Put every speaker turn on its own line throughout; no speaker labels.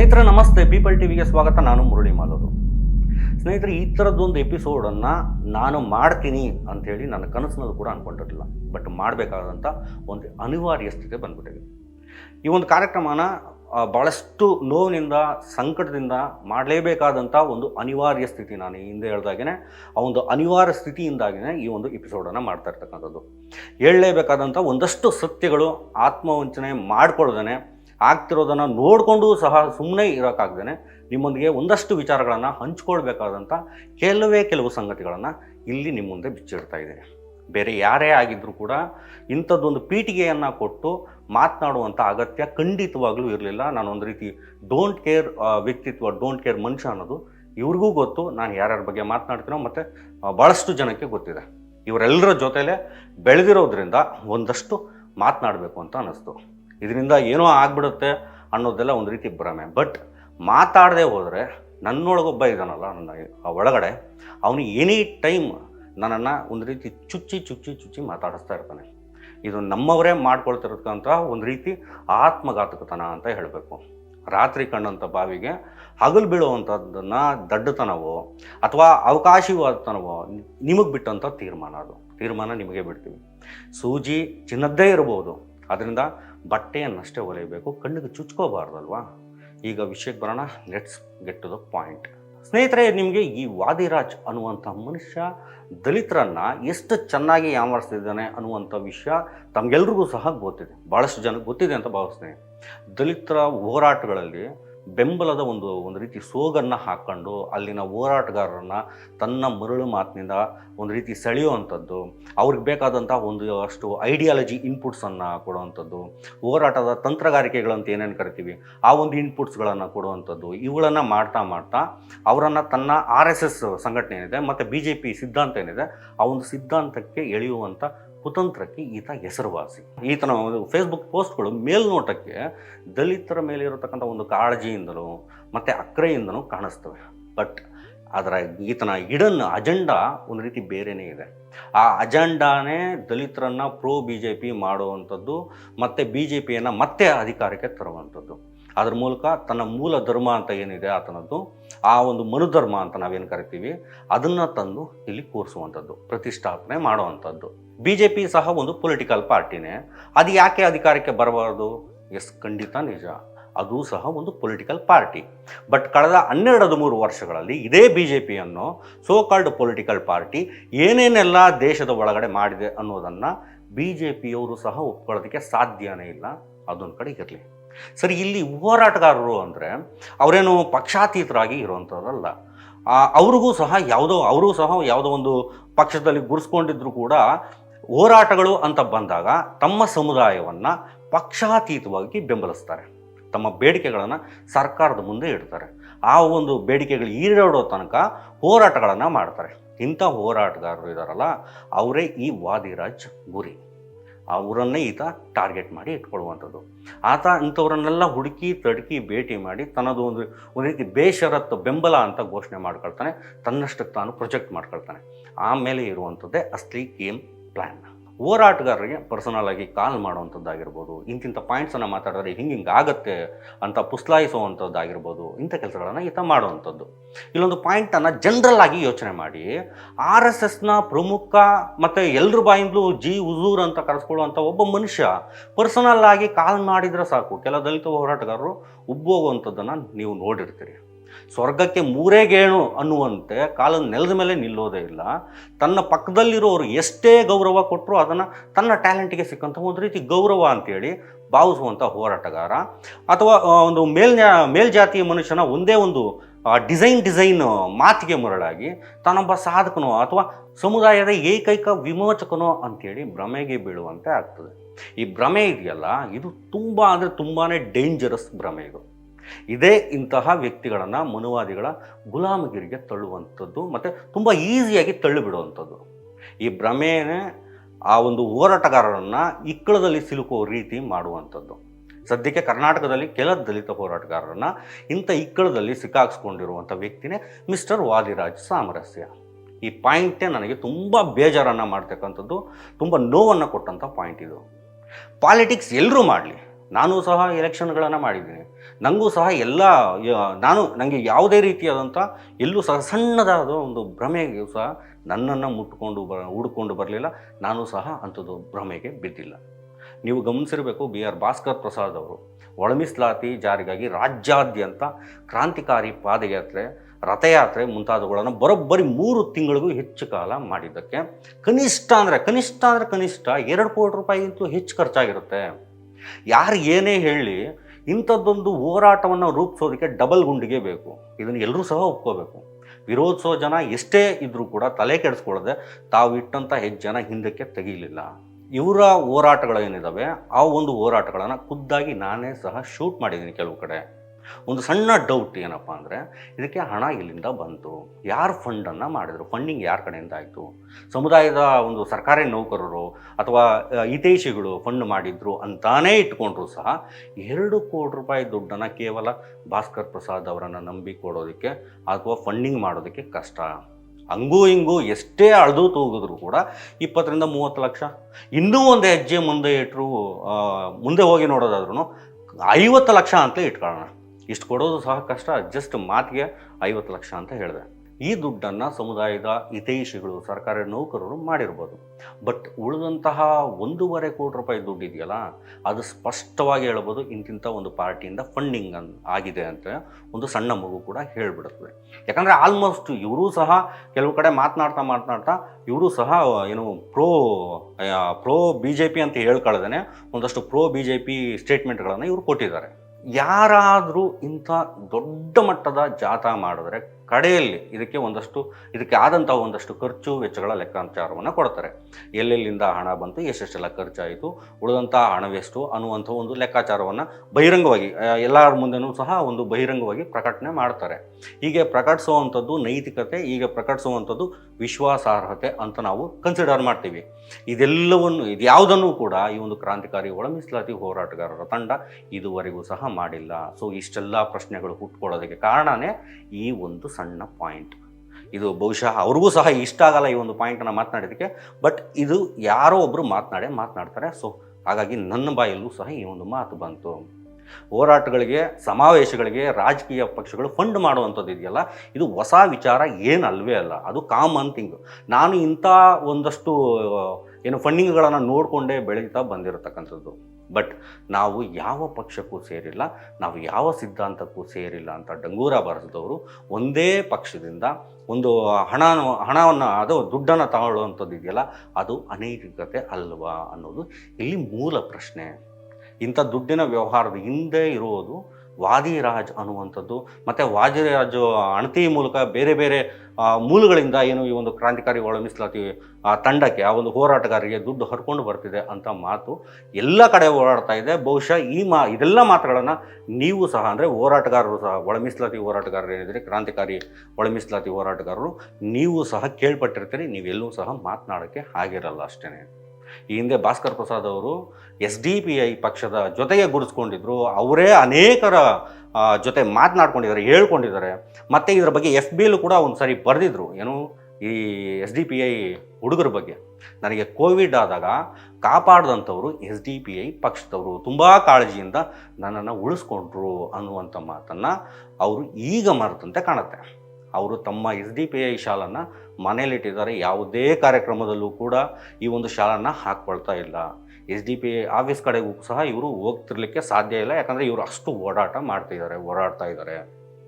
ಸ್ನೇಹಿತರೆ, ನಮಸ್ತೆ. ಪೀಪಲ್ ಟಿವಿಗೆ ಸ್ವಾಗತ. ನಾನು ಮುರಳಿ ಮಾಲೂರು ಸ್ನೇಹಿತರೆ, ಈ ಥರದ್ದೊಂದು ಎಪಿಸೋಡನ್ನು ನಾನು ಮಾಡ್ತೀನಿ ಅಂಥೇಳಿ ನನ್ನ ಕನಸಿನಲ್ಲೂ ಕೂಡ ಅಂದ್ಕೊಂಡಿರಲಿಲ್ಲ ಬಟ್ ಮಾಡಬೇಕಾದಂಥ ಒಂದು ಅನಿವಾರ್ಯ ಸ್ಥಿತಿ ಬಂದ್ಬಿಟ್ಟಿದೆ. ಈ ಒಂದು ಕಾರ್ಯಕ್ರಮನ ಭಾಳಷ್ಟು ನೋವಿನಿಂದ, ಸಂಕಟದಿಂದ ಮಾಡಲೇಬೇಕಾದಂಥ ಒಂದು ಅನಿವಾರ್ಯ ಸ್ಥಿತಿ ನಾನು ಹಿಂದೆ ಹೇಳ್ದಾಗೇ ಆ ಒಂದು ಅನಿವಾರ್ಯ ಸ್ಥಿತಿಯಿಂದಾಗಿನೇ ಈ ಒಂದು ಎಪಿಸೋಡನ್ನು ಮಾಡ್ತಾ ಇರ್ತಕ್ಕಂಥದ್ದು. ಹೇಳಲೇಬೇಕಾದಂಥ ಒಂದಷ್ಟು ಸತ್ಯಗಳು ಆತ್ಮವಂಚನೆ ಮಾಡ್ಕೊಳ್ದೇ ಆಗ್ತಿರೋದನ್ನು ನೋಡಿಕೊಂಡು ಸಹ ಸುಮ್ಮನೆ ಇರೋಕ್ಕಾಗ್ದೇ ನಿಮ್ಮೊಂದಿಗೆ ಒಂದಷ್ಟು ವಿಚಾರಗಳನ್ನು ಹಂಚ್ಕೊಳ್ಬೇಕಾದಂಥ ಕೆಲವೇ ಕೆಲವು ಸಂಗತಿಗಳನ್ನು ಇಲ್ಲಿ ನಿಮ್ಮ ಮುಂದೆ ಬಿಚ್ಚಿಡ್ತಾ ಇದ್ದೇನೆ. ಬೇರೆ ಯಾರೇ ಆಗಿದ್ದರೂ ಕೂಡ ಇಂಥದ್ದೊಂದು ಪೀಠಿಗೆಯನ್ನು ಕೊಟ್ಟು ಮಾತನಾಡುವಂಥ ಅಗತ್ಯ ಖಂಡಿತವಾಗ್ಲೂ ಇರಲಿಲ್ಲ. ನಾನು ಒಂದು ರೀತಿ ಡೋಂಟ್ ಕೇರ್ ವ್ಯಕ್ತಿತ್ವ ಡೋಂಟ್ ಕೇರ್ ಮನುಷ್ಯ ಅನ್ನೋದು ಇವ್ರಿಗೂ ಗೊತ್ತು. ನಾನು ಯಾರ್ಯಾರ ಬಗ್ಗೆ ಮಾತನಾಡ್ತೀನೋ ಮತ್ತು ಭಾಳಷ್ಟು ಜನಕ್ಕೆ ಗೊತ್ತಿದೆ. ಇವರೆಲ್ಲರ ಜೊತೆಲೇ ಬೆಳೆದಿರೋದ್ರಿಂದ ಒಂದಷ್ಟು ಮಾತನಾಡಬೇಕು ಅಂತ ಅನ್ನಿಸ್ತು. ಇದರಿಂದ ಏನೋ ಆಗ್ಬಿಡುತ್ತೆ ಅನ್ನೋದೆಲ್ಲ ಒಂದು ರೀತಿ ಭ್ರಮೆ. ಬಟ್ ಮಾತಾಡದೆ ಹೋದರೆ ನನ್ನೊಳಗೊಬ್ಬ ಇದ್ದಾನಲ್ಲ ನನ್ನ ಒಳಗಡೆ, ಅವನು ಎನಿ ಟೈಮ್ ನನ್ನನ್ನು ಒಂದು ರೀತಿ ಚುಚ್ಚಿ ಚುಚ್ಚಿ ಚುಚ್ಚಿ ಮಾತಾಡಿಸ್ತಾ ಇರ್ತಾನೆ. ಇದು ನಮ್ಮವರೇ ಮಾಡ್ಕೊಳ್ತಿರತಕ್ಕಂಥ ಒಂದು ರೀತಿ ಆತ್ಮಘಾತಕತನ ಅಂತ ಹೇಳಬೇಕು. ರಾತ್ರಿ ಕಂಡಂಥ ಬಾವಿಗೆ ಹಗಲು ಬೀಳುವಂಥದ್ದನ್ನು, ದಡ್ಡತನವೋ ಅಥವಾ ಅವಕಾಶವಾದತನವೋ ನಿಮಗೆ ಬಿಟ್ಟಂಥ ತೀರ್ಮಾನ ಅದು. ತೀರ್ಮಾನ ನಿಮಗೆ ಬಿಡ್ತೀವಿ. ಸೂಜಿ ಚಿನ್ನದ್ದೇ ಇರಬಹುದು ಅದರಿಂದ ಬಟ್ಟೆಯನ್ನಷ್ಟೇ ಹೊಲಿಯಬೇಕು ಕಣ್ಣಿಗೆ ಚುಚ್ಕೋಬಾರ್ದಲ್ವಾ? ಈಗ ವಿಷಯಕ್ಕೆ ಬರೋಣ let's get to the point ಸ್ನೇಹಿತರೆ, ನಿಮಗೆ ಈ ವಾದಿರಾಜ್ ಅನ್ನುವಂಥ ಮನುಷ್ಯ, ದಲಿತರನ್ನು ಎಷ್ಟು ಚೆನ್ನಾಗಿ ಯಾಮರಿಸ್ತಿದ್ದಾನೆ ಅನ್ನುವಂಥ ವಿಷಯ ತಮಗೆಲ್ರಿಗೂ ಸಹ ಗೊತ್ತಿದೆ ಭಾಳಷ್ಟು ಜನಕ್ಕೆ ಗೊತ್ತಿದೆ ಅಂತ ಭಾವಿಸ್ತೇನೆ. ದಲಿತರ ಹೋರಾಟಗಳಲ್ಲಿ ಬೆಂಬಲದ ಒಂದು ಒಂದು ರೀತಿ ಸೋಗನ್ನು ಹಾಕ್ಕೊಂಡು ಅಲ್ಲಿನ ಹೋರಾಟಗಾರರನ್ನು ತನ್ನ ಮರಳು ಮಾತಿನಿಂದ ಒಂದು ರೀತಿ ಸೆಳೆಯುವಂಥದ್ದು, ಅವ್ರಿಗೆ ಬೇಕಾದಂಥ ಒಂದು ಅಷ್ಟು ಐಡಿಯಾಲಜಿ ಇನ್ಪುಟ್ಸನ್ನು ಕೊಡುವಂಥದ್ದು, ಹೋರಾಟದ ತಂತ್ರಗಾರಿಕೆಗಳಂತ ಏನೇನು ಕರಿತೀವಿ, ಆ ಒಂದು ಇನ್ಪುಟ್ಸ್ಗಳನ್ನು ಕೊಡುವಂಥದ್ದು, ಇವುಗಳನ್ನು ಮಾಡ್ತಾ ಮಾಡ್ತಾ ಅವರನ್ನು ತನ್ನ ಆರ್ ಎಸ್ ಎಸ್ ಸಂಘಟನೆ ಏನಿದೆ ಮತ್ತು ಬಿ ಜೆ ಪಿ ಸಿದ್ಧಾಂತ ಏನಿದೆ, ಆ ಒಂದು ಸಿದ್ಧಾಂತಕ್ಕೆ ಎಳೆಯುವಂಥ ಕುತಂತ್ರಕ್ಕೆ ಈತ ಹೆಸರುವಾಸಿ. ಈತನ ಫೇಸ್ಬುಕ್ ಪೋಸ್ಟ್ಗಳು ಮೇಲ್ನೋಟಕ್ಕೆ ದಲಿತರ ಮೇಲೆ ಇರತಕ್ಕಂಥ ಒಂದು ಕಾಳಜಿಯಿಂದಲೂ ಮತ್ತು ಅಕ್ರೆಯಿಂದಲೂ ಕಾಣಿಸ್ತವೆ. ಬಟ್ ಅದರ ಈತನ ಇಡನ್ ಅಜೆಂಡಾ ಒಂದು ರೀತಿ ಬೇರೆಯೇ ಇದೆ. ಆ ಅಜೆಂಡಾನೇ ದಲಿತರನ್ನು ಪ್ರೋ ಬಿ ಜೆ ಪಿ ಮಾಡುವಂಥದ್ದು, ಮತ್ತು ಬಿ ಜೆ ಪಿಯನ್ನು ಮತ್ತೆ ಅಧಿಕಾರಕ್ಕೆ ತರುವಂಥದ್ದು. ಅದ್ರ ಮೂಲಕ ತನ್ನ ಮೂಲ ಧರ್ಮ ಅಂತ ಏನಿದೆ ಆತನದ್ದು, ಆ ಒಂದು ಮನುಧರ್ಮ ಅಂತ ನಾವೇನು ಕರಿತೀವಿ, ಅದನ್ನು ತಂದು ಇಲ್ಲಿ ಕೂರಿಸುವಂಥದ್ದು, ಪ್ರತಿಷ್ಠಾಪನೆ ಮಾಡುವಂಥದ್ದು. ಬಿ ಜೆ ಪಿ ಸಹ ಒಂದು ಪೊಲಿಟಿಕಲ್ ಪಾರ್ಟಿನೇ. ಅದು ಯಾಕೆ ಅಧಿಕಾರಕ್ಕೆ ಬರಬಾರ್ದು? ಎಸ್, ಖಂಡಿತ ನಿಜ. ಅದು ಸಹ ಒಂದು ಪೊಲಿಟಿಕಲ್ ಪಾರ್ಟಿ. ಬಟ್ ಕಳೆದ ಹನ್ನೆರಡು ಹದಿಮೂರು ವರ್ಷಗಳಲ್ಲಿ ಇದೇ ಬಿ ಜೆ ಪಿಯನ್ನು ಸೋ ಕಾಲ್ಡ್ ಪೊಲಿಟಿಕಲ್ ಪಾರ್ಟಿ ಏನೇನೆಲ್ಲ ದೇಶದ ಒಳಗಡೆ ಮಾಡಿದೆ ಅನ್ನೋದನ್ನು ಬಿ ಜೆ ಪಿಯವರು ಸಹ ಒಪ್ಕೊಳ್ಳೋದಕ್ಕೆ ಸಾಧ್ಯನೇ ಇಲ್ಲ. ಅದೊಂದು ಕಡೆ ಇರಲಿ. ಸರಿ ಇಲ್ಲಿ ಹೋರಾಟಗಾರರು ಅಂದರೆ ಅವರೇನು ಪಕ್ಷಾತೀತರಾಗಿ ಇರುವಂಥದ್ದಲ್ಲ ಆ, ಅವ್ರಿಗೂ ಸಹ ಯಾವುದೋ ಅವರು ಸಹ ಯಾವುದೋ ಒಂದು ಪಕ್ಷದಲ್ಲಿ ಗುರುಸ್ಕೊಂಡಿದ್ರು ಕೂಡ ಹೋರಾಟಗಳು ಅಂತ ಬಂದಾಗ ತಮ್ಮ ಸಮುದಾಯವನ್ನು ಪಕ್ಷಾತೀತವಾಗಿ ಬೆಂಬಲಿಸ್ತಾರೆ. ತಮ್ಮ ಬೇಡಿಕೆಗಳನ್ನು ಸರ್ಕಾರದ ಮುಂದೆ ಇಡ್ತಾರೆ. ಆ ಒಂದು ಬೇಡಿಕೆಗಳು ಈಡೇಡೋ ತನಕ ಹೋರಾಟಗಳನ್ನು ಮಾಡ್ತಾರೆ. ಇಂಥ ಹೋರಾಟಗಾರರು ಇದ್ದಾರಲ್ಲ ಅವರೇ ಈ ವಾದಿರಾಜ್ ಗುರಿ. ಅವರನ್ನೇ ಈತ ಟಾರ್ಗೆಟ್ ಮಾಡಿ ಇಟ್ಕೊಳ್ಳುವಂಥದ್ದು. ಆತ ಇಂಥವ್ರನ್ನೆಲ್ಲ ಹುಡುಕಿ, ತಡುಕಿ, ಭೇಟಿ ಮಾಡಿ ತನ್ನದು ಒಂದು ಒಂದು ರೀತಿ ಬೇಷರತ್ತು, ಬೆಂಬಲ ಅಂತ ಘೋಷಣೆ ಮಾಡ್ಕೊಳ್ತಾನೆ. ತನ್ನಷ್ಟಕ್ಕೆ ತಾನು ಪ್ರೊಜೆಕ್ಟ್ ಮಾಡ್ಕೊಳ್ತಾನೆ. ಆಮೇಲೆ ಇರುವಂಥದ್ದೇ ಅಸ್ಲಿ ಗೇಮ್ ಪ್ಲ್ಯಾನ್ ಹೋರಾಟಗಾರರಿಗೆ ಪರ್ಸನಲ್ ಆಗಿ ಕಾಲ್ ಮಾಡುವಂಥದ್ದಾಗಿರ್ಬೋದು, ಇಂತಿಂಥ ಪಾಯಿಂಟ್ಸನ್ನು ಮಾತಾಡಿದ್ರೆ ಹಿಂಗೆ ಹಿಂಗೆ ಆಗತ್ತೆ ಅಂತ ಪುಸ್ಲಾಯಿಸುವಂಥದ್ದಾಗಿರ್ಬೋದು, ಇಂಥ ಕೆಲಸಗಳನ್ನು ಈತ ಮಾಡುವಂಥದ್ದು. ಇಲ್ಲೊಂದು ಪಾಯಿಂಟನ್ನು ಜನರಲ್ ಆಗಿ ಯೋಚನೆ ಮಾಡಿ ಆರ್ ಎಸ್ ಎಸ್ನ ಪ್ರಮುಖ ಮತ್ತು ಎಲ್ಲರ ಬಾಯಿಂದಲೂ ಜಿ ಉಜೂರ್ ಅಂತ ಕರೆಸ್ಕೊಳ್ಳುವಂಥ ಒಬ್ಬ ಮನುಷ್ಯ ಪರ್ಸನಲ್ ಆಗಿ ಕಾಲ್ ಮಾಡಿದರೆ ಸಾಕು. ಕೆಲ ದಲಿತ ಹೋರಾಟಗಾರರು ಉಬ್ಬೋಗುವಂಥದ್ದನ್ನು ನೀವು ನೋಡಿರ್ತೀರಿ. ಸ್ವರ್ಗಕ್ಕೆ ಮೂರೇ ಗೇಣು ಅನ್ನುವಂತೆ ಕಾಲದ ನೆಲದ ಮೇಲೆ ನಿಲ್ಲೋದೇ ಇಲ್ಲ. ತನ್ನ ಪಕ್ಕದಲ್ಲಿರೋರು ಎಷ್ಟೇ ಗೌರವ ಕೊಟ್ಟರು ಅದನ್ನು ತನ್ನ ಟ್ಯಾಲೆಂಟಿಗೆ ಸಿಕ್ಕಂಥ ಒಂದು ರೀತಿ ಗೌರವ ಅಂತೇಳಿ ಭಾವಿಸುವಂಥ ಹೋರಾಟಗಾರ. ಅಥವಾ ಒಂದು ಮೇಲ್ನ್ಯಾ ಮೇಲ್ಜಾತಿಯ ಮನುಷ್ಯನ ಒಂದೇ ಒಂದು ಡಿಸೈನ್ ಡಿಸೈನ್ ಮಾತಿಗೆ ಮರಳಾಗಿ ತಾನೊಬ್ಬ ಸಾಧಕನೋ ಅಥವಾ ಸಮುದಾಯದ ಏಕೈಕ ವಿಮೋಚಕನೋ ಅಂತೇಳಿ ಭ್ರಮೆಗೆ ಬೀಳುವಂತೆ ಆಗ್ತದೆ. ಈ ಭ್ರಮೆ ಇದೆಯಲ್ಲ, ಇದು ತುಂಬ ಅಂದರೆ ತುಂಬಾ ಡೇಂಜರಸ್ ಭ್ರಮೆ ಇದು. ಇದೇ ಇಂತಹ ವ್ಯಕ್ತಿಗಳನ್ನು ಮನುವಾದಿಗಳ ಗುಲಾಮಗಿರಿಗೆ ತಳ್ಳುವಂಥದ್ದು ಮತ್ತು ತುಂಬ ಈಸಿಯಾಗಿ ತಳ್ಳಿಬಿಡುವಂಥದ್ದು. ಈ ಭ್ರಮೆನೇ ಆ ಒಂದು ಹೋರಾಟಗಾರರನ್ನು ಇಕ್ಕಳದಲ್ಲಿ ಸಿಲುಕುವ ರೀತಿ ಮಾಡುವಂಥದ್ದು. ಸದ್ಯಕ್ಕೆ ಕರ್ನಾಟಕದಲ್ಲಿ ಕೆಲ ದಲಿತ ಹೋರಾಟಗಾರರನ್ನು ಇಂಥ ಇಕ್ಕಳದಲ್ಲಿ ಸಿಕ್ಕಾಕ್ಸ್ಕೊಂಡಿರುವಂಥ ವ್ಯಕ್ತಿನೇ ಮಿಸ್ಟರ್ ವಾದಿರಾಜ್ ಸಾಮರಸ್ಯ. ಈ ಪಾಯಿಂಟೇ ನನಗೆ ತುಂಬ ಬೇಜಾರನ್ನು ಮಾಡ್ತಕ್ಕಂಥದ್ದು, ತುಂಬ ನೋವನ್ನು ಕೊಟ್ಟಂಥ ಪಾಯಿಂಟ್ ಇದು. ಪಾಲಿಟಿಕ್ಸ್ ಎಲ್ಲರೂ ಮಾಡಲಿ. ನಾನು ಸಹ ಎಲೆಕ್ಷನ್ಗಳನ್ನು ಮಾಡಿದ್ದೀನಿ. ನನಗೂ ಸಹ ಎಲ್ಲ ನಾನು ನನಗೆ ಯಾವುದೇ ರೀತಿಯಾದಂಥ ಎಲ್ಲೂ ಸಹ ಸಣ್ಣದಾದ ಒಂದು ಭ್ರಮೆಗೂ ಸಹ ನನ್ನನ್ನು ಮುಟ್ಕೊಂಡು ಬ, ಹುಡ್ಕೊಂಡು ಬರಲಿಲ್ಲ. ನಾನು ಸಹ ಅಂಥದ್ದು ಭ್ರಮೆಗೆ ಬಿದ್ದಿಲ್ಲ. ನೀವು ಗಮನಿಸಿರಬೇಕು, ಬಿ ಆರ್ ಭಾಸ್ಕರ್ ಪ್ರಸಾದ್ ಅವರು ಒಳಮಿಸ್ಲಾತಿ ಜಾರಿಗಾಗಿ ರಾಜ್ಯಾದ್ಯಂತ ಕ್ರಾಂತಿಕಾರಿ ಪಾದಯಾತ್ರೆ, ರಥಯಾತ್ರೆ ಮುಂತಾದವುಗಳನ್ನು ಬರೋಬ್ಬರಿ ಮೂರು ತಿಂಗಳಿಗೂ ಹೆಚ್ಚು ಕಾಲ ಮಾಡಿದ್ದಕ್ಕೆ ಕನಿಷ್ಠ ಅಂದರೆ ಕನಿಷ್ಠ ಅಂದರೆ ಕನಿಷ್ಠ ಎರಡು ಕೋಟಿ ರೂಪಾಯಿಗಿಂತಲೂ ಹೆಚ್ಚು ಖರ್ಚಾಗಿರುತ್ತೆ. ಯಾರು ಏನೇ ಹೇಳಿ ಇಂಥದ್ದೊಂದು ಹೋರಾಟವನ್ನು ರೂಪಿಸೋದಕ್ಕೆ ಡಬಲ್ ಗುಂಡಿಗೆ ಬೇಕು. ಇದನ್ನು ಎಲ್ಲರೂ ಸಹ ಒಪ್ಕೋಬೇಕು. ವಿರೋಧಿಸೋ ಜನ ಎಷ್ಟೇ ಇದ್ದರೂ ಕೂಡ ತಲೆ ಕೆಡಿಸ್ಕೊಳ್ಳದೆ ತಾವು ಇಟ್ಟಂಥ ಜನ ಹಿಂದಕ್ಕೆ ತೆಗೀಲಿಲ್ಲ. ಇವರ ಹೋರಾಟಗಳೇನಿದ್ದಾವೆ ಆ ಒಂದು ಹೋರಾಟಗಳನ್ನು ಖುದ್ದಾಗಿ ನಾನೇ ಸಹ ಶೂಟ್ ಮಾಡಿದ್ದೀನಿ ಕೆಲವು ಕಡೆ. ಒಂದು ಸಣ್ಣ ಡೌಟ್ ಏನಪ್ಪ ಅಂದರೆ, ಇದಕ್ಕೆ ಹಣ ಇಲ್ಲಿಂದ ಬಂತು. ಯಾರು ಫಂಡನ್ನು ಮಾಡಿದರು? ಫಂಡಿಂಗ್ ಯಾರ ಕಡೆಯಿಂದ ಆಯಿತು? ಸಮುದಾಯದ ಒಂದು ಸರ್ಕಾರಿ ನೌಕರರು ಅಥವಾ ಹಿತೈಷಿಗಳು ಫಂಡ್ ಮಾಡಿದ್ರು ಅಂತಾನೇ ಇಟ್ಕೊಂಡ್ರು ಸಹ, ಎರಡು ಕೋಟಿ ರೂಪಾಯಿ ದುಡ್ಡನ್ನು ಕೇವಲ ಭಾಸ್ಕರ್ ಪ್ರಸಾದ್ ಅವರನ್ನು ನಂಬಿ ಕೊಡೋದಕ್ಕೆ ಅಥವಾ ಫಂಡಿಂಗ್ ಮಾಡೋದಕ್ಕೆ ಕಷ್ಟ. ಹಂಗೂ ಹಿಂಗೂ ಎಷ್ಟೇ ಅಳದು ತೂಗಿದ್ರು ಕೂಡ ಇಪ್ಪತ್ತರಿಂದ ಮೂವತ್ತು ಲಕ್ಷ. ಇನ್ನೂ ಒಂದು ಹೆಜ್ಜೆ ಮುಂದೆ ಇಟ್ಟರು ಮುಂದೆ ಹೋಗಿ ನೋಡೋದಾದ್ರೂ ಐವತ್ತು ಲಕ್ಷ ಅಂತಲೇ ಇಟ್ಕೊಳ್ಳೋಣ. ಇಷ್ಟು ಕೊಡೋದು ಸಹ ಕಷ್ಟ. ಜಸ್ಟ್ ಮಾತಿಗೆ ಐವತ್ತು ಲಕ್ಷ ಅಂತ ಹೇಳಿದೆ. ಈ ದುಡ್ಡನ್ನು ಸಮುದಾಯದ ಹಿತೈಷಿಗಳು, ಸರ್ಕಾರಿ ನೌಕರರು ಮಾಡಿರ್ಬೋದು. ಬಟ್ ಉಳಿದಂತಹ ಒಂದೂವರೆ ಕೋಟಿ ರೂಪಾಯಿ ದುಡ್ಡು ಇದೆಯಲ್ಲ, ಅದು ಸ್ಪಷ್ಟವಾಗಿ ಹೇಳ್ಬೋದು ಇಂತಿಂಥ ಒಂದು ಪಾರ್ಟಿಯಿಂದ ಫಂಡಿಂಗ್ ಅನ್ ಆಗಿದೆ ಅಂತ ಒಂದು ಸಣ್ಣ ಮಗು ಕೂಡ ಹೇಳಿಬಿಡುತ್ತದೆ. ಯಾಕಂದರೆ ಆಲ್ಮೋಸ್ಟ್ ಇವರು ಸಹ ಕೆಲವು ಕಡೆ ಮಾತನಾಡ್ತಾ ಮಾತನಾಡ್ತಾ ಇವರು ಸಹ, ಏನು pro pro B J P ಅಂತ ಹೇಳ್ಕೊಳ್ಳೋದೇ ಒಂದಷ್ಟು ಪ್ರೋ ಬಿ ಜೆ ಪಿ ಸ್ಟೇಟ್ಮೆಂಟ್ಗಳನ್ನು ಇವರು ಕೊಟ್ಟಿದ್ದಾರೆ. ಯಾರಾದರೂ ಇಂಥ ದೊಡ್ಡ ಮಟ್ಟದ ಜಾಥಾ ಮಾಡಿದ್ರೆ ಕಡೆಯಲ್ಲಿ ಇದಕ್ಕೆ ಒಂದಷ್ಟು, ಇದಕ್ಕೆ ಆದಂಥ ಒಂದಷ್ಟು ಖರ್ಚು ವೆಚ್ಚಗಳ ಲೆಕ್ಕಾಚಾರವನ್ನು ಕೊಡ್ತಾರೆ. ಎಲ್ಲೆಲ್ಲಿಂದ ಹಣ ಬಂತು, ಎಷ್ಟೆಷ್ಟೆಲ್ಲ ಖರ್ಚಾಯಿತು ಉಳಿದಂಥ ಹಣವೆಷ್ಟು ಅನ್ನುವಂಥ ಒಂದು ಲೆಕ್ಕಾಚಾರವನ್ನು ಬಹಿರಂಗವಾಗಿ ಎಲ್ಲರ ಮುಂದೆನೂ ಸಹ ಒಂದು ಬಹಿರಂಗವಾಗಿ ಪ್ರಕಟಣೆ ಮಾಡ್ತಾರೆ. ಹೀಗೆ ಪ್ರಕಟಿಸುವಂಥದ್ದು ನೈತಿಕತೆ, ಹೀಗೆ ಪ್ರಕಟಿಸುವಂಥದ್ದು ವಿಶ್ವಾಸಾರ್ಹತೆ ಅಂತ ನಾವು ಕನ್ಸಿಡರ್ ಮಾಡ್ತೀವಿ. ಇದೆಲ್ಲವನ್ನು, ಇದ್ಯಾವುದನ್ನು ಕೂಡ ಈ ಒಂದು ಕ್ರಾಂತಿಕಾರಿ ಒಳ ಮೀಸಲಾತಿ ಹೋರಾಟಗಾರರ ತಂಡ ಇದುವರೆಗೂ ಸಹ ಮಾಡಿಲ್ಲ. ಸೊ ಇಷ್ಟೆಲ್ಲ ಪ್ರಶ್ನೆಗಳು ಹುಟ್ಕೊಳ್ಳೋದಕ್ಕೆ ಕಾರಣನೇ ಈ ಒಂದು ಸಣ್ಣ ಪಾಯಿಂಟ್ ಇದು ಬಹುಶಃ ಅವ್ರಿಗೂ ಸಹ ಇಷ್ಟ ಆಗಲ್ಲ ಈ ಒಂದು ಪಾಯಿಂಟನ್ನು ಮಾತನಾಡೋದಕ್ಕೆ ಬಟ್ ಇದು ಯಾರೋ ಒಬ್ಬರು ಮಾತನಾಡೇ, ಮಾತನಾಡ್ತಾರೆ. ಸೊ ಹಾಗಾಗಿ ನನ್ನ ಬಾಯಲ್ಲೂ ಸಹ ಈ ಒಂದು ಮಾತು ಬಂತು. ಹೋರಾಟಗಳಿಗೆ, ಸಮಾವೇಶಗಳಿಗೆ, ರಾಜಕೀಯ ಪಕ್ಷಗಳು ಫಂಡ್ ಮಾಡುವಂಥದ್ದು ಇದೆಯಲ್ಲ, ಇದು ಹೊಸ ವಿಚಾರ ಏನಲ್ವೇ ಅಲ್ಲ. ಅದು ಕಾಮನ್ ಥಿಂಗ್ ನಾನು ಇಂಥ ಒಂದಷ್ಟು ಏನು ಫಂಡಿಂಗ್ಗಳನ್ನು ನೋಡಿಕೊಂಡೇ ಬೆಳೀತಾ ಬಂದಿರತಕ್ಕಂಥದ್ದು. ಬಟ್ ನಾವು ಯಾವ ಪಕ್ಷಕ್ಕೂ ಸೇರಿಲ್ಲ, ನಾವು ಯಾವ ಸಿದ್ಧಾಂತಕ್ಕೂ ಸೇರಿಲ್ಲ ಅಂತ ಡಂಗೂರ ಬಾರಿಸಿದವರು ಒಂದೇ ಪಕ್ಷದಿಂದ ಒಂದು ಹಣ, ಹಣವನ್ನು, ಅದು ದುಡ್ಡನ್ನು ತಗೊಳ್ಳುವಂಥದ್ದು ಇದೆಯಲ್ಲ, ಅದು ಅನೈತಿಕತೆ ಅಲ್ವಾ ಅನ್ನೋದು ಇಲ್ಲಿ ಮೂಲ ಪ್ರಶ್ನೆ. ಇಂಥ ದುಡ್ಡಿನ ವ್ಯವಹಾರದ ಹಿಂದೆ ಇರೋದು ವಾದಿರಾಜ್ ಅನ್ನುವಂಥದ್ದು, ಮತ್ತು ವಾದಿರಾಜು ಅಣತಿ ಮೂಲಕ ಬೇರೆ ಬೇರೆ ಮೂಲಗಳಿಂದ ಏನು ಈ ಒಂದು ಕ್ರಾಂತಿಕಾರಿ ಮೀಸಲಾತಿ, ಆ ತಂಡಕ್ಕೆ, ಆ ಒಂದು ಹೋರಾಟಗಾರರಿಗೆ ದುಡ್ಡು ಹರ್ಕೊಂಡು ಬರ್ತಿದೆ ಅಂತ ಮಾತು ಎಲ್ಲ ಕಡೆ ಓಡಾಡ್ತಾ ಇದೆ. ಬಹುಶಃ ಈ ಮಾ, ಇದೆಲ್ಲ ಮಾತುಗಳನ್ನು ನೀವು ಸಹ, ಅಂದರೆ ಹೋರಾಟಗಾರರು ಸಹ, ಒಳ ಮೀಸಲಾತಿ ಹೋರಾಟಗಾರರು ಏನಿದ್ರೆ ಕ್ರಾಂತಿಕಾರಿ ಒಳ ಹೋರಾಟಗಾರರು, ನೀವು ಸಹ ಕೇಳ್ಪಟ್ಟಿರ್ತೀರಿ, ನೀವೆಲ್ಲೂ ಸಹ ಮಾತನಾಡೋಕ್ಕೆ ಆಗಿರಲ್ಲ ಅಷ್ಟೇ ಈ ಹಿಂದೆ ಭಾಸ್ಕರ್ ಪ್ರಸಾದ್ ಅವರು ಎಸ್ ಡಿ ಪಿ ಐ ಪಕ್ಷದ ಜೊತೆಗೆ ಗುರುಸ್ಕೊಂಡಿದ್ರು ಅವರೇ ಅನೇಕರ ಜೊತೆ ಮಾತನಾಡ್ಕೊಂಡಿದ್ದಾರೆ, ಹೇಳ್ಕೊಂಡಿದ್ದಾರೆ. ಮತ್ತು ಇದರ ಬಗ್ಗೆ ಎಫ್ ಬಿಯಲ್ಲೂ ಕೂಡ ಒಂದು ಸಾರಿ ಬರೆದಿದ್ರು. ಏನು, ಈ ಎಸ್ ಡಿ ಪಿ ಐ ಹುಡುಗರ ಬಗ್ಗೆ. ನನಗೆ ಕೋವಿಡ್ ಆದಾಗ ಕಾಪಾಡಿದಂಥವ್ರು ಎಸ್ ಡಿ ಪಿ ಐ ಪಕ್ಷದವರು. ತುಂಬ ಕಾಳಜಿಯಿಂದ ನನ್ನನ್ನು ಉಳಿಸ್ಕೊಂಡ್ರು ಅನ್ನುವಂಥ ಮಾತನ್ನು ಅವರು ಈಗ ಮರೆತಂತೆ ಕಾಣುತ್ತೆ. ಅವರು ತಮ್ಮ ಎಸ್ ಡಿ ಪಿ ಐ ಶಾಲನ್ನು ಮನೇಲಿಟ್ಟಿದ್ದಾರೆ ಯಾವುದೇ ಕಾರ್ಯಕ್ರಮದಲ್ಲೂ ಕೂಡ ಈ ಒಂದು ಶಾಲನ್ನು ಹಾಕ್ಕೊಳ್ತಾ ಇಲ್ಲ. S D P I office ಕಡೆಗೂ ಸಹ ಇವರು ಹೋಗ್ತಿರ್ಲಿಕ್ಕೆ ಸಾಧ್ಯ ಇಲ್ಲ. ಯಾಕಂದರೆ ಇವರು ಅಷ್ಟು ಓಡಾಟ ಮಾಡ್ತಿದ್ದಾರೆ ಓಡಾಡ್ತಾ ಇದ್ದಾರೆ.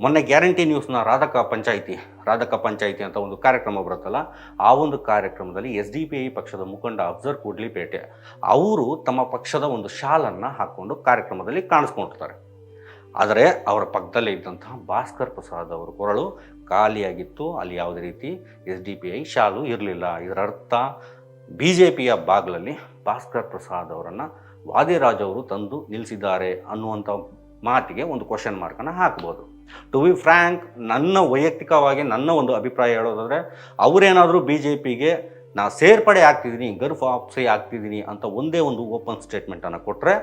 ಮೊನ್ನೆ ಗ್ಯಾರಂಟಿ ನ್ಯೂಸ್ನ ರಾಧಕ ಪಂಚಾಯಿತಿ ರಾಧಕ ಪಂಚಾಯಿತಿ ಅಂತ ಒಂದು ಕಾರ್ಯಕ್ರಮ ಬರುತ್ತಲ್ಲ, ಆ ಒಂದು ಕಾರ್ಯಕ್ರಮದಲ್ಲಿ ಎಸ್ ಡಿ ಪಿ ಐ ಪಕ್ಷದ ಮುಖಂಡ ಅಫ್ಜರ್ ಕೂಡ್ಲಿಪೇಟೆ ಅವರು ತಮ್ಮ ಪಕ್ಷದ ಒಂದು ಶಾಲನ್ನು ಹಾಕ್ಕೊಂಡು ಕಾರ್ಯಕ್ರಮದಲ್ಲಿ ಕಾಣಿಸ್ಕೊಂಡಿರ್ತಾರೆ. ಆದರೆ ಅವರ ಪಕ್ಕದಲ್ಲೇ ಇದ್ದಂತಹ ಭಾಸ್ಕರ್ ಪ್ರಸಾದ್ ಅವರ ಕೊರಳು ಖಾಲಿಯಾಗಿತ್ತು. ಅಲ್ಲಿ ಯಾವುದೇ ರೀತಿ S D P I shawl ಇರಲಿಲ್ಲ. ಇದರ ಅರ್ಥ ಬಿ ಜೆ ಪಿಯ ಬಾಗಿಲಲ್ಲಿ ಭಾಸ್ಕರ್ ಪ್ರಸಾದ್ ಅವರನ್ನು ವಾದಿರಾಜ್ ಅವರು ತಂದು ನಿಲ್ಲಿಸಿದ್ದಾರೆ ಅನ್ನುವಂಥ ಮಾತಿಗೆ ಒಂದು ಕ್ವಶನ್ ಮಾರ್ಕನ್ನು ಹಾಕ್ಬೋದು. ಟು ಬಿ ಫ್ರ್ಯಾಂಕ್ ನನ್ನ ವೈಯಕ್ತಿಕವಾಗಿ ನನ್ನ ಒಂದು ಅಭಿಪ್ರಾಯ ಹೇಳೋದಾದರೆ, ಅವರೇನಾದರೂ ಬಿ ಜೆ ಪಿಗೆ ನಾ ಸೇರ್ಪಡೆ ಆಗ್ತಿದ್ದೀನಿ ಗರ್ಫ್ ಆಪ್ಸೆ ಆಗ್ತಿದ್ದೀನಿ ಅಂತ ಒಂದೇ ಒಂದು ಓಪನ್ ಸ್ಟೇಟ್ಮೆಂಟನ್ನು ಕೊಟ್ಟರೆ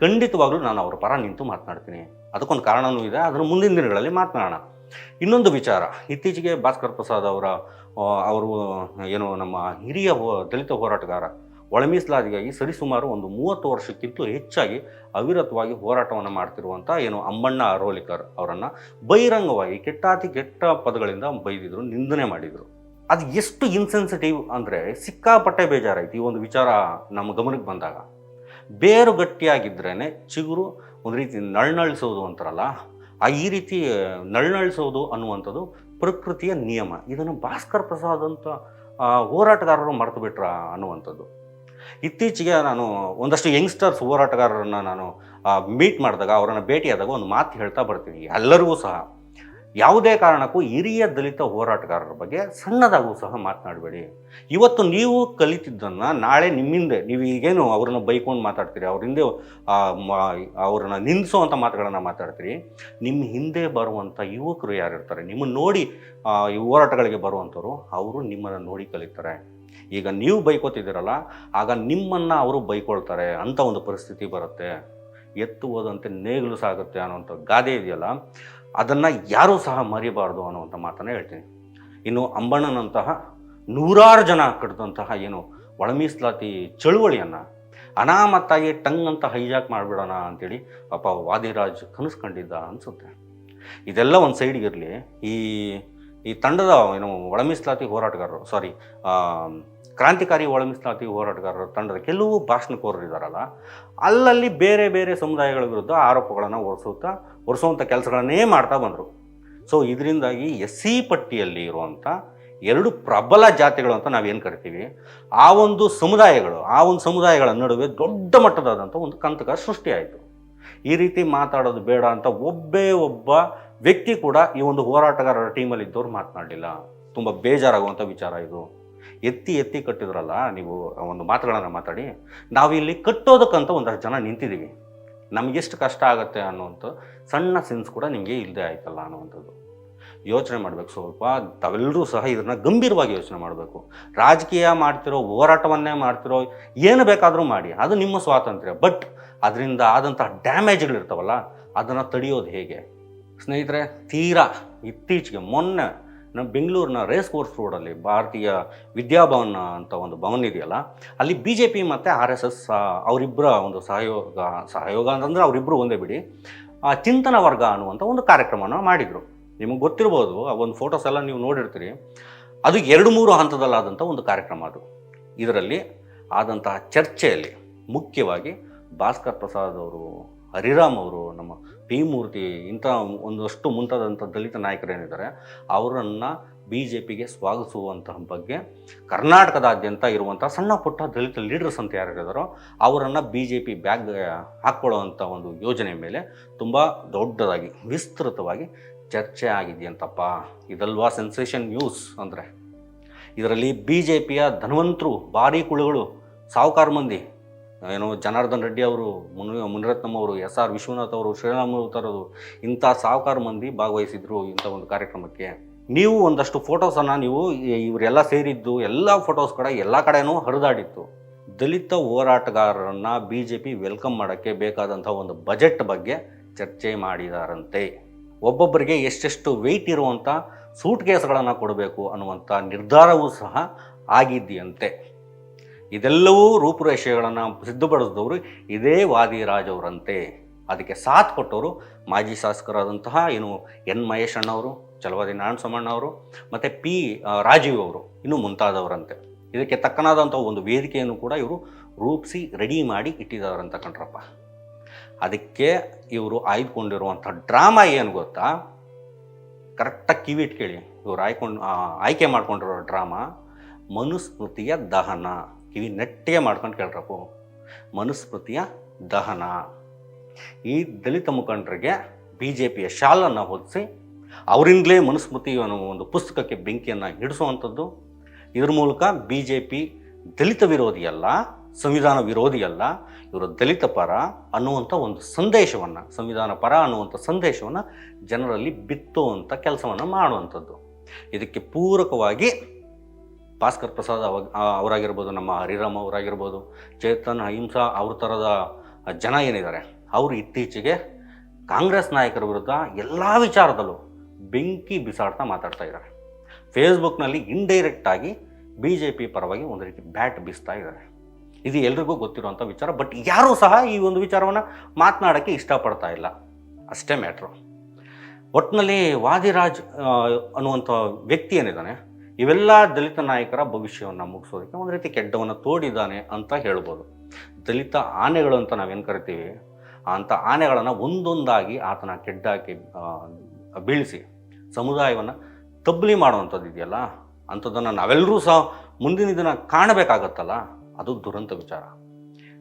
ಖಂಡಿತವಾಗ್ಲೂ ನಾನು ಅವರ ಪರ ನಿಂತು ಮಾತನಾಡ್ತೀನಿ. ಅದಕ್ಕೊಂದು ಕಾರಣವೂ ಇದೆ. ಅದನ್ನು ಮುಂದಿನ ದಿನಗಳಲ್ಲಿ ಮಾತನಾಡೋಣ. ಇನ್ನೊಂದು ವಿಚಾರ. ಇತ್ತೀಚೆಗೆ ಭಾಸ್ಕರ್ ಪ್ರಸಾದ್ ಅವರ ಅವರು ಏನು ನಮ್ಮ ಹಿರಿಯ ದಲಿತ ಹೋರಾಟಗಾರ ಒಳ ಮೀಸಲಾತಿಗಾಗಿ ಸರಿಸುಮಾರು ಒಂದು ಮೂವತ್ತು ವರ್ಷಕ್ಕಿಂತಲೂ ಹೆಚ್ಚಾಗಿ ಅವಿರತವಾಗಿ ಹೋರಾಟವನ್ನು ಮಾಡ್ತಿರುವಂಥ ಏನು ಅಮ್ಮಣ್ಣ ಅರೋಲಿಕರ್ ಅವರನ್ನು ಬಹಿರಂಗವಾಗಿ ಕೆಟ್ಟಾತಿ ಕೆಟ್ಟ ಪದಗಳಿಂದ ಬೈದಿದ್ರು, ನಿಂದನೆ ಮಾಡಿದರು. ಅದು ಎಷ್ಟು ಇನ್ಸೆನ್ಸಿಟಿವ್ ಅಂದರೆ ಸಿಕ್ಕಾಪಟ್ಟೆ ಬೇಜಾರಾಯಿತು ಈ ಒಂದು ವಿಚಾರ ನಮ್ಮ ಗಮನಕ್ಕೆ ಬಂದಾಗ. ಬೇರು ಗಟ್ಟಿಯಾಗಿದ್ರೇ ಚಿಗುರು ಒಂದು ರೀತಿ ನಳ್ನಳಿಸೋದು ಅಂತಾರಲ್ಲ ಆ ಈ ರೀತಿ ನಳ್ನಳಿಸೋದು ಅನ್ನುವಂಥದ್ದು ಪ್ರಕೃತಿಯ ನಿಯಮ. ಇದನ್ನು ಭಾಸ್ಕರ್ ಪ್ರಸಾದ್ ಅಂತ ಹೋರಾಟಗಾರರು ಮರೆತು ಬಿಟ್ರ ಅನ್ನುವಂಥದ್ದು. ಇತ್ತೀಚೆಗೆ ನಾನು ಒಂದಷ್ಟು ಯಂಗ್ಸ್ಟರ್ಸ್ ಹೋರಾಟಗಾರರನ್ನು ನಾನು ಮೀಟ್ ಮಾಡಿದಾಗ, ಅವರನ್ನು ಭೇಟಿಯಾದಾಗ ಒಂದು ಮಾತು ಹೇಳ್ತಾ ಬರ್ತೀನಿ. ಎಲ್ಲರಿಗೂ ಸಹ. ಯಾವುದೇ ಕಾರಣಕ್ಕೂ ಹಿರಿಯ ದಲಿತ ಹೋರಾಟಗಾರರ ಬಗ್ಗೆ ಸಣ್ಣದಾಗೂ ಸಹ ಮಾತನಾಡಬೇಡಿ. ಇವತ್ತು ನೀವು ಕಲಿತಿದ್ದನ್ನು ನಾಳೆ ನಿಮ್ಮಿಂದೆ, ನೀವು ಈಗೇನು ಅವ್ರನ್ನ ಬೈಕೊಂಡು ಮಾತಾಡ್ತೀರಿ, ಅವ್ರ ಹಿಂದೆ ಅವ್ರನ್ನ ನಿಲ್ಲಿಸುವಂಥ ಮಾತುಗಳನ್ನು ಮಾತಾಡ್ತೀರಿ ನಿಮ್ಮ ಹಿಂದೆ ಬರುವಂಥ ಯುವಕರು ಯಾರಿರ್ತಾರೆ, ನಿಮ್ಮನ್ನು ನೋಡಿ ಈ ಹೋರಾಟಗಳಿಗೆ ಬರುವಂಥವ್ರು ಅವರು ನಿಮ್ಮನ್ನು ನೋಡಿ ಕಲಿತಾರೆ. ಈಗ ನೀವು ಬೈಕೋತಿದ್ದೀರಲ್ಲ, ಆಗ ನಿಮ್ಮನ್ನು ಅವರು ಬೈಕೊಳ್ತಾರೆ ಅಂಥ ಒಂದು ಪರಿಸ್ಥಿತಿ ಬರುತ್ತೆ. ಎತ್ತು ಹೋದಂತೆ ನೇಗಿಲು ಸಾಗುತ್ತೆ ಅನ್ನೋಂಥ ಗಾದೆ ಇದೆಯಲ್ಲ ಅದನ್ನು ಯಾರೂ ಸಹ ಮರಿಬಾರ್ದು ಅನ್ನುವಂಥ ಮಾತನ್ನು ಹೇಳ್ತೀನಿ. ಇನ್ನು ಅಂಬಣ್ಣನಂತಹ ನೂರಾರು ಜನ ಕಟ್ಟಿದಂತಹ ಏನು ಒಳಮೀಸ್ಲಾತಿ ಚಳುವಳಿಯನ್ನು, ಅನಾಮತ್ತಾಗಿ ಟಂಗ್ ಅಂತ ಹೈಜಾಕ್ ಮಾಡಿಬಿಡೋಣ ಅಂತೇಳಿ ಪಾಪ ವಾದಿರಾಜ್ ಕನಸು ಕಂಡಿದ್ದ ಅನಿಸುತ್ತೆ. ಇದೆಲ್ಲ ಒಂದು ಸೈಡ್ಗೆ ಇರಲಿ. ಈ ಈ ತಂಡದ ಏನು ಒಳಮೀಸ್ಲಾತಿ ಹೋರಾಟಗಾರರು ಸಾರಿ ಕ್ರಾಂತಿಕಾರಿ ಒಳ ಹೋರಾಟಗಾರರ ತಂಡದ ಕೆಲವು ಭಾಷಣಕೋರರು ಇದ್ದಾರಲ್ಲ, ಅಲ್ಲಲ್ಲಿ ಬೇರೆ ಬೇರೆ ಸಮುದಾಯಗಳ ವಿರುದ್ಧ ಆರೋಪಗಳನ್ನು ಹೊರಿಸುತ್ತಾ ಹೊರಿಸುವಂಥ ಕೆಲಸಗಳನ್ನೇ ಮಾಡ್ತಾ ಬಂದರು. ಸೊ ಇದರಿಂದಾಗಿ ಎಸ್ ಸಿ ಪಟ್ಟಿಯಲ್ಲಿ ಇರುವಂಥ ಎರಡು ಪ್ರಬಲ ಜಾತಿಗಳು ಅಂತ ನಾವೇನು ಕರಿತೀವಿ, ಆ ಒಂದು ಸಮುದಾಯಗಳು, ಆ ಒಂದು ಸಮುದಾಯಗಳ ನಡುವೆ ದೊಡ್ಡ ಮಟ್ಟದಾದಂಥ ಒಂದು ಕಂತಕ ಸೃಷ್ಟಿಯಾಯಿತು ಈ ರೀತಿ ಮಾತಾಡೋದು ಬೇಡ ಅಂತ ಒಬ್ಬೇ ಒಬ್ಬ ವ್ಯಕ್ತಿ ಕೂಡ ಈ ಒಂದು ಹೋರಾಟಗಾರರ ಟೀಮಲ್ಲಿ ಇದ್ದವ್ರು ಮಾತನಾಡಲಿಲ್ಲ. ತುಂಬ ಬೇಜಾರಾಗುವಂಥ ವಿಚಾರ ಇದು. ಎತ್ತಿ ಎತ್ತಿ ಕಟ್ಟಿದ್ರಲ್ಲ, ನೀವು ಒಂದು ಮಾತುಗಳನ್ನು ಮಾತಾಡಿ. ನಾವಿಲ್ಲಿ ಕಟ್ಟೋದಕ್ಕಂತ ಒಂದಷ್ಟು ಜನ ನಿಂತಿದ್ದೀವಿ. ನಮಗೆಷ್ಟು ಕಷ್ಟ ಆಗುತ್ತೆ ಅನ್ನುವಂಥ ಸಣ್ಣ ಸೆನ್ಸ್ ಕೂಡ ನಿಮಗೆ ಇಲ್ಲದೆ ಆಯ್ತಲ್ಲ ಅನ್ನುವಂಥದ್ದು. ಯೋಚನೆ ಮಾಡಬೇಕು, ಸ್ವಲ್ಪ ತಾವೆಲ್ಲರೂ ಸಹ ಇದನ್ನು ಗಂಭೀರವಾಗಿ ಯೋಚನೆ ಮಾಡಬೇಕು. ರಾಜಕೀಯ ಮಾಡ್ತಿರೋ, ಹೋರಾಟವನ್ನೇ ಮಾಡ್ತಿರೋ, ಏನು ಬೇಕಾದರೂ ಮಾಡಿ. ಅದು ನಿಮ್ಮ ಸ್ವಾತಂತ್ರ್ಯ. ಬಟ್ ಅದರಿಂದ ಆದಂತಹ ಡ್ಯಾಮೇಜ್ಗಳಿರ್ತಾವಲ್ಲ ಅದನ್ನು ತಡೆಯೋದು ಹೇಗೆ? ಸ್ನೇಹಿತರೆ, ತೀರಾ ಇತ್ತೀಚೆಗೆ ಮೊನ್ನೆ ನಮ್ಮ ಬೆಂಗಳೂರಿನ ರೇಸ್ ಕೋರ್ಸ್ ರೋಡಲ್ಲಿ ಭಾರತೀಯ ವಿದ್ಯಾಭವನ ಅಂತ ಒಂದು ಭವನ ಇದೆಯಲ್ಲ, ಅಲ್ಲಿ ಬಿ ಜೆ ಪಿ ಮತ್ತು ಆರ್ ಎಸ್ ಎಸ್ ಅವರಿಬ್ಬರ ಒಂದು ಸಹಯೋಗ ಸಹಯೋಗ ಅಂತಂದರೆ ಅವರಿಬ್ಬರು ಒಂದೇ ಬಿಡಿ, ಆ, ಚಿಂತನ ವರ್ಗ ಅನ್ನುವಂಥ ಒಂದು ಕಾರ್ಯಕ್ರಮವನ್ನು ಮಾಡಿದರು. ನಿಮಗೆ ಗೊತ್ತಿರ್ಬೋದು, ಆ ಒಂದು ಫೋಟೋಸ್ ಎಲ್ಲ ನೀವು ನೋಡಿರ್ತೀರಿ. ಅದು ಎರಡು ಮೂರು ಹಂತದಲ್ಲಾದಂಥ ಒಂದು ಕಾರ್ಯಕ್ರಮ ಅದು. ಇದರಲ್ಲಿ ಆದಂತಹ ಚರ್ಚೆಯಲ್ಲಿ ಮುಖ್ಯವಾಗಿ ಭಾಸ್ಕರ್ ಪ್ರಸಾದ್ ಅವರು ಹರಿರಾಮ್ ಅವರು ನಮ್ಮ ಪಿ ಮೂರ್ತಿ ಇಂಥ ಒಂದಷ್ಟು ಮುಂತಾದಂಥ ದಲಿತ ನಾಯಕರೇನಿದ್ದಾರೆ ಅವರನ್ನು ಬಿ ಜೆ ಪಿಗೆ ಸ್ವಾಗತಿಸುವಂತಹ ಬಗ್ಗೆ ಕರ್ನಾಟಕದಾದ್ಯಂತ ಇರುವಂಥ ಸಣ್ಣ ಪುಟ್ಟ ದಲಿತ ಲೀಡರ್ಸ್ ಅಂತ ಯಾರಿದ್ದಾರೋ ಅವರನ್ನು ಬಿ ಜೆ ಪಿ ಬ್ಯಾಗ್ ಹಾಕ್ಕೊಳ್ಳುವಂಥ ಒಂದು ಯೋಜನೆ ಮೇಲೆ ತುಂಬ ದೊಡ್ಡದಾಗಿ, ವಿಸ್ತೃತವಾಗಿ ಚರ್ಚೆ ಆಗಿದೆಯಂತಪ್ಪ. ಇದಲ್ವಾ ಸೆನ್ಸೇಷನ್ ನ್ಯೂಸ್ ಅಂದರೆ? ಇದರಲ್ಲಿ ಬಿ ಜೆ ಪಿಯ ಧನವಂತರು, ಭಾರಿ ಕುಳುಗಳು, ಸಾವುಕಾರ ಮಂದಿ ಏನು ಜನಾರ್ದನ್ ರೆಡ್ಡಿ ಅವರು, ಮುನ್, ಮುನಿರತ್ನಂ ಅವರು, ಎಸ್ ಆರ್ ವಿಶ್ವನಾಥ್ ಅವರು ಶ್ರೀರಾಮ್ ಅವತಾರದು ಇಂಥ ಸಾವುಕಾರ ಮಂದಿ ಭಾಗವಹಿಸಿದ್ರು ಇಂಥ ಒಂದು ಕಾರ್ಯಕ್ರಮಕ್ಕೆ. ನೀವು ಒಂದಷ್ಟು ಫೋಟೋಸನ್ನು ನೀವು ಇವರೆಲ್ಲ ಸೇರಿದ್ದು, ಎಲ್ಲ ಫೋಟೋಸ್ ಕಡೆ, ಎಲ್ಲ ಕಡೆನೂ ಹರಿದಾಡಿತ್ತು. ದಲಿತ ಹೋರಾಟಗಾರರನ್ನ ಬಿ ಜೆ ಪಿ ವೆಲ್ಕಮ್ ಮಾಡೋಕ್ಕೆ ಬೇಕಾದಂಥ ಒಂದು ಬಜೆಟ್ ಬಗ್ಗೆ ಚರ್ಚೆ ಮಾಡಿದಾರಂತೆ. ಒಬ್ಬೊಬ್ಬರಿಗೆ ಎಷ್ಟೆಷ್ಟು ವೆಯ್ಟ್ ಇರುವಂಥ ಸೂಟ್ ಕೇಸ್ಗಳನ್ನು ಕೊಡಬೇಕು ಅನ್ನುವಂಥ ನಿರ್ಧಾರವೂ ಸಹ ಆಗಿದೆಯಂತೆ ಇದೆಲ್ಲವೂ ರೂಪುರೇಷೆಗಳನ್ನು ಸಿದ್ಧಪಡಿಸಿದವರು ಇದೇ ವಾದಿರಾಜ್ ಅವರಂತೆ ಅದಕ್ಕೆ ಸಾಥ್ ಕೊಟ್ಟವರು ಮಾಜಿ ಶಾಸಕರಾದಂತಹ ಏನು ಎನ್ ಮಹೇಶ್ ಅಣ್ಣವರು ಚಲವಾದಿ ನಾರಾಯಣ ಸೋಮಣ್ಣ ಮತ್ತು ಪಿ ರಾಜೀವ್ ಅವರು ಇನ್ನು ಮುಂತಾದವರಂತೆ. ಇದಕ್ಕೆ ತಕ್ಕನಾದಂಥ ಒಂದು ವೇದಿಕೆಯನ್ನು ಕೂಡ ಇವರು ರೂಪಿಸಿ, ರೆಡಿ ಮಾಡಿ ಇಟ್ಟಿದ್ದಾರಂತ ಕಣ್ರಪ್ಪ ಅದಕ್ಕೆ ಇವರು ಆಯ್ದುಕೊಂಡಿರುವಂಥ ಡ್ರಾಮಾ ಏನು ಗೊತ್ತಾ? ಕರೆಕ್ಟಾಗಿ ಕಿವಿಟ್ ಕೇಳಿ ಇವ್ರು ಆಯ್ಕೊಂಡು ಆಯ್ಕೆ ಮಾಡ್ಕೊಂಡಿರೋ ಡ್ರಾಮಾ ಮನುಸ್ಮೃತಿಯ ದಹನ. ಕಿವಿ ನೆಟ್ಟಿಗೆ ಮಾಡ್ಕೊಂಡು ಕೇಳ್ರಪ್ಪು. ಮನುಸ್ಮೃತಿಯ ದಹನ. ಈ ದಲಿತ ಮುಖಂಡರಿಗೆ ಬಿ ಜೆ ಪಿಯ ಶಾಲನ್ನು ಹೊದಿಸಿ ಅವರಿಂದಲೇ ಮನುಸ್ಮೃತಿ ಅನ್ನೋ ಒಂದು ಪುಸ್ತಕಕ್ಕೆ ಬೆಂಕಿಯನ್ನು ಹಿಡಿಸುವಂಥದ್ದು. ಇದ್ರ ಮೂಲಕ ಬಿ ಜೆ ಪಿ ದಲಿತ ವಿರೋಧಿಯಲ್ಲ ಸಂವಿಧಾನ ವಿರೋಧಿಯಲ್ಲ ಇವರು ದಲಿತ ಪರ ಅನ್ನುವಂಥ ಒಂದು ಸಂದೇಶವನ್ನು, ಸಂವಿಧಾನ ಪರ ಅನ್ನುವಂಥ ಸಂದೇಶವನ್ನು ಜನರಲ್ಲಿ ಬಿತ್ತುವಂಥ ಕೆಲಸವನ್ನು ಮಾಡುವಂಥದ್ದು. ಇದಕ್ಕೆ ಪೂರಕವಾಗಿ ಭಾಸ್ಕರ್ ಪ್ರಸಾದ್ ಅವಾಗ ಅವರಾಗಿರ್ಬೋದು, ನಮ್ಮ ಹರಿರಾಮ್ ಅವರಾಗಿರ್ಬೋದು, ಚೇತನ್, ಅಹಿಂಸಾ, ಅವ್ರ ಥರದ ಜನ ಏನಿದ್ದಾರೆ, ಅವರು ಇತ್ತೀಚೆಗೆ ಕಾಂಗ್ರೆಸ್ ನಾಯಕರ ವಿರುದ್ಧ ಎಲ್ಲ ವಿಚಾರದಲ್ಲೂ ಬೆಂಕಿ ಬಿಸಾಡ್ತಾ ಮಾತಾಡ್ತಾ ಇದ್ದಾರೆ. ಫೇಸ್ಬುಕ್ನಲ್ಲಿ ಇಂಡೈರೆಕ್ಟಾಗಿ ಬಿ ಜೆ ಪಿ ಪರವಾಗಿ ಒಂದು ರೀತಿ ಬ್ಯಾಟ್ ಬೀಸ್ತಾ ಇದ್ದಾರೆ. ಇದು ಎಲ್ರಿಗೂ ಗೊತ್ತಿರುವಂಥ ವಿಚಾರ ಬಟ್ ಯಾರೂ ಸಹ ಈ ಒಂದು ವಿಚಾರವನ್ನು ಮಾತನಾಡೋಕ್ಕೆ ಇಷ್ಟಪಡ್ತಾ ಇಲ್ಲ. ಅಷ್ಟೇ ಮ್ಯಾಟ್ರು ಒಟ್ಟಿನಲ್ಲಿ ವಾದಿರಾಜ್ ಅನ್ನುವಂಥ ವ್ಯಕ್ತಿ ಏನಿದ್ದಾನೆ ಇವೆಲ್ಲ ದಲಿತ ನಾಯಕರ ಭವಿಷ್ಯವನ್ನು ಮುಗಿಸೋದಕ್ಕೆ ಒಂದು ರೀತಿ ಕೆಡ್ಡವನ್ನು ತೋಡಿದ್ದಾನೆ ಅಂತ ಹೇಳ್ಬೋದು. ದಲಿತ ಆನೆಗಳು ಅಂತ ನಾವೇನು ಕರಿತೀವಿ? ಅಂಥ ಆನೆಗಳನ್ನು ಒಂದೊಂದಾಗಿ ಆತನ ಕೆಡ್ಡಾಕಿ ಬೀಳಿಸಿ ಸಮುದಾಯವನ್ನು ತಬ್ಲಿ ಮಾಡುವಂಥದ್ದು ಇದೆಯಲ್ಲ, ಅಂಥದ್ದನ್ನು ನಾವೆಲ್ಲರೂ ಸಹ ಮುಂದಿನ ದಿನ ಕಾಣಬೇಕಾಗತ್ತಲ್ಲ? ಅದು ದುರಂತ ವಿಚಾರ.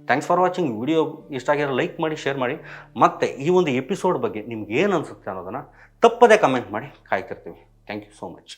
ಥ್ಯಾಂಕ್ಸ್ ಫಾರ್ ವಾಚಿಂಗ್ ವಿಡಿಯೋ ಇಷ್ಟ ಆಗಿರೋ ಲೈಕ್ ಮಾಡಿ, ಶೇರ್ ಮಾಡಿ. ಮತ್ತು ಈ ಒಂದು ಎಪಿಸೋಡ್ ಬಗ್ಗೆ ನಿಮ್ಗೆ ಏನು ಅನಿಸುತ್ತೆ ಅನ್ನೋದನ್ನು ತಪ್ಪದೇ ಕಮೆಂಟ್ ಮಾಡಿ ಕಾಯ್ತಿರ್ತೀವಿ. Thank you so much